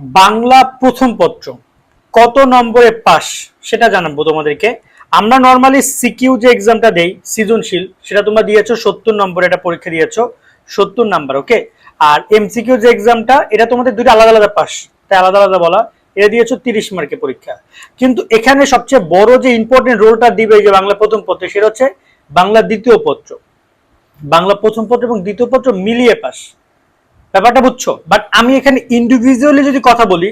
বাংলা প্রথম পত্র। কত নম্বরে পাস সেটা জানাব তোমাদেরকে। আমরা নর্মালি সিকিউ যে এক্সামটা দেই, সৃজনশীল, সেটা তোমরা দিয়েছ, সত্তর নম্বরে একটা পরীক্ষা দিয়েছ, সত্তর নাম্বার ওকে আর এমসিকিউ যে এক্সামটা এটা তোমাদের দুটো আলাদা আলাদা পাস তাই আলাদা আলাদা বলা। এটা দিয়েছ তিরিশ মার্কের পরীক্ষা। কিন্তু এখানে সবচেয়ে বড় যে ইম্পর্টেন্ট রোলটা দিবে যে বাংলা প্রথম পত্রে, সেটা হচ্ছে বাংলা দ্বিতীয় পত্র। বাংলা প্রথম পত্র এবং দ্বিতীয় পত্র মিলিয়ে পাস ব্যাপারটা বুঝছ? বাট আমি এখানে ইন্ডিভিজুয়ালি যদি কথা বলি,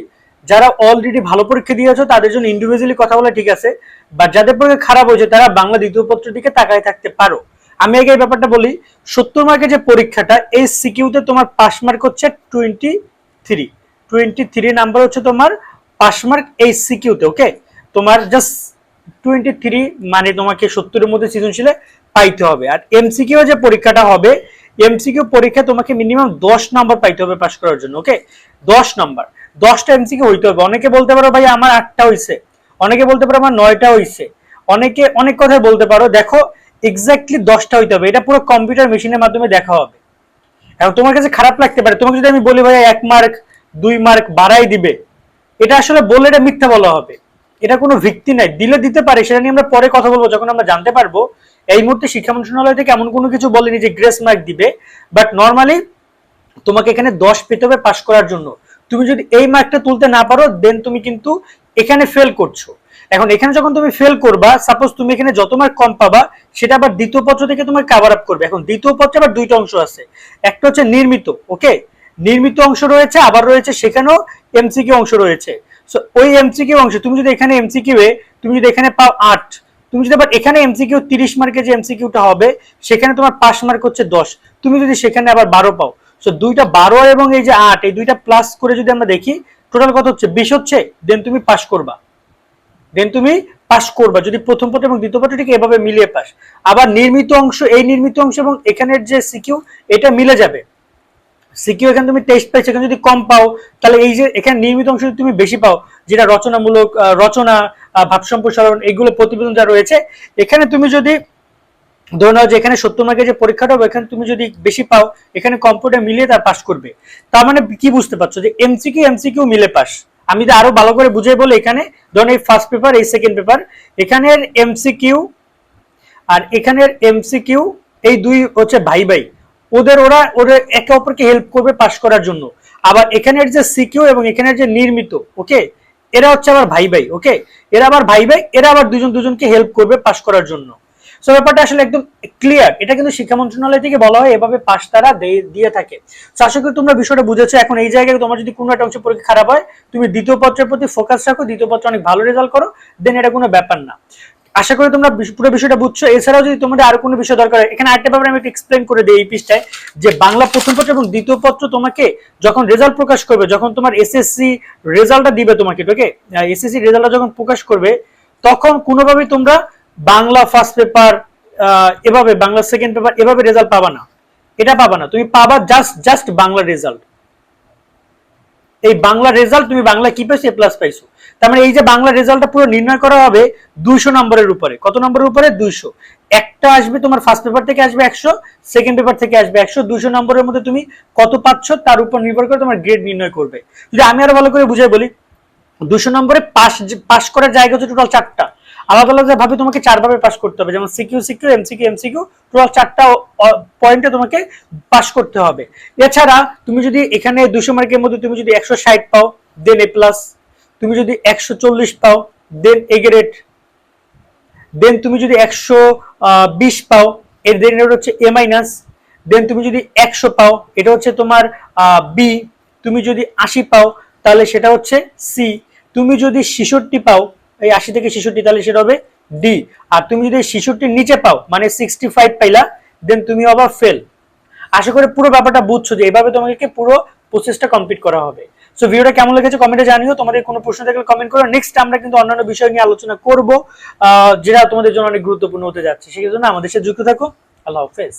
যারা অলরেডি ভালো পরীক্ষা দিয়েছ, তাদের জন্য ইন্ডিভিজুয়ালি কথা বলা ঠিক আছে। বাট যাদের পরীক্ষা খারাপ হয়েছে, তারা বাংলা দ্বিতীয় পত্রের দিকে তাকায় থাকতে পারো। আমি আগে এই ব্যাপারটা বলি, সত্তর মার্কের যে পরীক্ষাটা, এই সিকিউতে তোমার পাস মার্ক হচ্ছে twenty three twenty three number হচ্ছে তোমার পাস মার্ক এই সিকিউতে ওকে তোমার জাস্ট টোয়েন্টি থ্রি মানে তোমাকে সত্তরের মধ্যে সৃজনশীলে পাইতে হবে। আর এমসিকিউ যে পরীক্ষাটা হবে এমসিকিউ পরীক্ষা তোমাকে মিনিমাম দশ নম্বর পাইতে হবে পাস করার জন্য ওকে দশ নাম্বার দশটা এমসিকিউ হইতে হবে। অনেকে বলতে পারো, ভাই, আমার আটটা হইছে। অনেকে বলতে পারো, আমার নয়টা হইছে। অনেকে, অনেক কথাই বলতে পারো। দেখো এক্স্যাক্টলি দশটা হইতে হবে। এটা পুরো কম্পিউটার মেশিনের মাধ্যমে দেখা হবে। এখন তোমার কাছে খারাপ লাগতে পারে। তোমাকে যদি আমি বলি, ভাই, এক মার্ক দুই মার্ক বাড়াই দিবে, এটা আসলে বললে এটা মিথ্যা বলা হবে। এটা কোনো ভিত্তি নাই। দিলে দিতে পারে, সেটা নিয়ে আমরা পরে কথা বলব। যখন আমরা জানতে পারব, এই মুহূর্তে শিক্ষা মন্ত্রণালয় থেকে এমন কোনো কিছু বলেনি যে গ্রেস মার্ক দিবে। বাট নর্মালি তোমাকে এখানে দশ পেতে হবে পাস করার জন্য। তুমি যদি এই মার্কটা তুলতে না পারো দেন তুমি কিন্তু এখানে ফেল করছ। এখন এখানে যখন তুমি ফেল করবা সাপোজ তুমি এখানে যত মার্ক কম পাবা, সেটা আবার দ্বিতীয় পত্র থেকে তোমার কাভার আপ করবে। এখন দ্বিতীয় পত্রে আবার দুইটা অংশ আছে। একটা হচ্ছে নির্মিত ওকে নির্মিত অংশ রয়েছে, আবার রয়েছে সেখানেও এমসিকিউ অংশ রয়েছে। সো ওই এমসিকিউ অংশ, তুমি যদি এখানে এমসিকিউ এ, তুমি যদি এখানে পাও আট, তুমি যদি আবার এখানে এমসিকিউ তিরিশ মার্কের যে এমসিকিউটা হবে, সেখানে তোমার পাস মার্ক হচ্ছে দশ। তুমি যদি সেখানে আবার বারো পাও সো দুইটা বারো এবং এই যে আট, এই দুইটা প্লাস করে যদি আমরা দেখি টোটাল কত হচ্ছে? বিশ হচ্ছে? দেন তুমি পাস করবা। দেন তুমি পাস করবা, যদি প্রথম পত্র এবং দ্বিতীয় পত্র ঠিক এভাবে মিলিয়ে পাস আবার নির্মিত অংশ, এই নির্মিত অংশ এবং এখানের যে সিকিউ এটা মিলে যাবে। সিকিউ এখানে তুমি টেস্ট পাইছো এখানে যদি কম পাও, তাহলে এই যে এখানে নির্মিত অংশ যদি তুমি বেশি পাও, যেটা রচনামূলক রচনা ভাব সম্প্রসারণ এগুলো প্রতিবেদন যা রয়েছে, এখানে তুমি যদি ধরে নাও যে এখানে সত্তর মার্কের যে পরীক্ষাটা হবে, এখানে তুমি যদি বেশি পাও, এখানে কম্পিউটার মিলিয়ে তার পাস করবে। তার মানে কি বুঝতে পারছ? যে এমসিকিউ এমসিকিউ মিলে পাস আমি যদি আরও ভালো করে বুঝাই বলে এখানে। ধরুন এই ফার্স্ট পেপার এই সেকেন্ড পেপার এখানের এমসিকিউ আর এখানের এমসিকিউ এই দুই হচ্ছে ভাই ভাই ওদের ওরা ওদের একে অপরকে হেল্প করবে পাস করার জন্য। আবার এখানের যে সিকিউ এবং এখানের যে নির্মিত ওকে এরা হচ্ছে আবার ভাই ভাই ওকে এরা আবার ভাই ভাই, এরা আবার দুজন দুজনকে হেল্প করবে পাস করার জন্য। সো ব্যাপারটা আসলে একদম ক্লিয়ার এটা কিন্তু শিক্ষা মন্ত্রণালয় থেকে বলা হয়, এভাবে পাস তারা দিয়ে থাকে। তো আশা করি তোমরা বিষয়টা বুঝেছ। এখন এই জায়গায় তোমার যদি কোনো একটা অংশ পরীক্ষা খারাপ হয়, তুমি দ্বিতীয় পত্রের প্রতি ফোকাস রাখো, দ্বিতীয় পত্র অনেক ভালো রেজাল্ট করো দেন এটা কোনো ব্যাপার না। আশা করি তোমরা পুরো বিষয়টা বুঝছ। এছাড়াও যদি তোমাদের আর কোনো বিষয় দরকার এখানে আরেকটা ব্যাপারে আমি একটু এক্সপ্লেন করে দিই এই পৃষ্ঠায়, যে বাংলা প্রথম পত্র এবং দ্বিতীয় পত্র তোমাকে যখন রেজাল্ট প্রকাশ করবে, যখন তোমার এসএসসি রেজাল্টটা দিবে তোমাকে ওকে এসএসসি রেজাল্টটা যখন প্রকাশ করবে, তখন কোনোভাবেই তোমরা বাংলা ফার্স্ট পেপার এভাবে বাংলা সেকেন্ড পেপার এভাবে রেজাল্ট পাবা না। এটা পাবা না। তুমি পাবা জাস্ট জাস্ট বাংলা রেজাল্ট এই বাংলা রেজাল্ট তুমি বাংলা কি পাইছো? এ প্লাস পাইছো। তার মানে এই যে বাংলা রেজাল্টটা পুরো নির্ণয় করা হবে দুইশো নম্বরের উপরে। কত নম্বরের উপরে? দুইশো। একটা আসবে তোমার ফার্স্ট পেপার থেকে আসবে একশো সেকেন্ড পেপার থেকে আসবে একশো। দুইশো নম্বরের মধ্যে তুমি কত পাচ্ছ তার উপর নির্ভর করে তোমার গ্রেড নির্ণয় করবে। যদি আমি আরও ভালো করে বুঝাই বলি দুশো নম্বরে পাস পাস করার জায়গা হচ্ছে টোটাল চারটা। আলাদা আলাদা ভাবে, তোমাকে চারভাবে পাস করতে হবে। যেমন CQ CQ MCQ MCQ total চারটা পয়েন্টে তোমাকে পাস করতে হবে। এছাড়া তুমি যদি এখানে দুশো মার্কের মধ্যে তুমি যদি একশো ষাট পাও দেন এ প্লাস তুমি যদি একশো চল্লিশ পাও দেন এ গ্রেড দেন তুমি যদি একশো বিশ পাও, এর দেন এটা হচ্ছে এ মাইনাস দেন তুমি যদি একশো পাও, এটা হচ্ছে তোমার বি তুমি যদি আশি পাও, তাহলে সেটা হচ্ছে সি তুমি যদি ছেষট্টি পাও এই আশি থেকে ছেষট্টি তাহলে সেটা হবে ডি আর তুমি যদি ছেষট্টির নিচে পাও মানে সিক্সটি ফাইভ পাইলা দেন তুমি আবার ফেল আশা করি পুরো ব্যাপারটা বুঝছ যে এইভাবে তোমাকে পুরো প্রসেসটা কমপ্লিট করা হবে। সো ভিডিওটা কেমন লেগেছে কমেন্টে জানিও। তোমাদের কোনো প্রশ্ন থাকলে কমেন্ট করো। নেক্সট আমরা কিন্তু অন্যান্য বিষয় নিয়ে আলোচনা করব যেটা তোমাদের জন্য অনেক গুরুত্বপূর্ণ হতে যাচ্ছে। সেই জন্য আমাদের সাথে যুক্ত থাকো। আল্লাহ হাফেজ।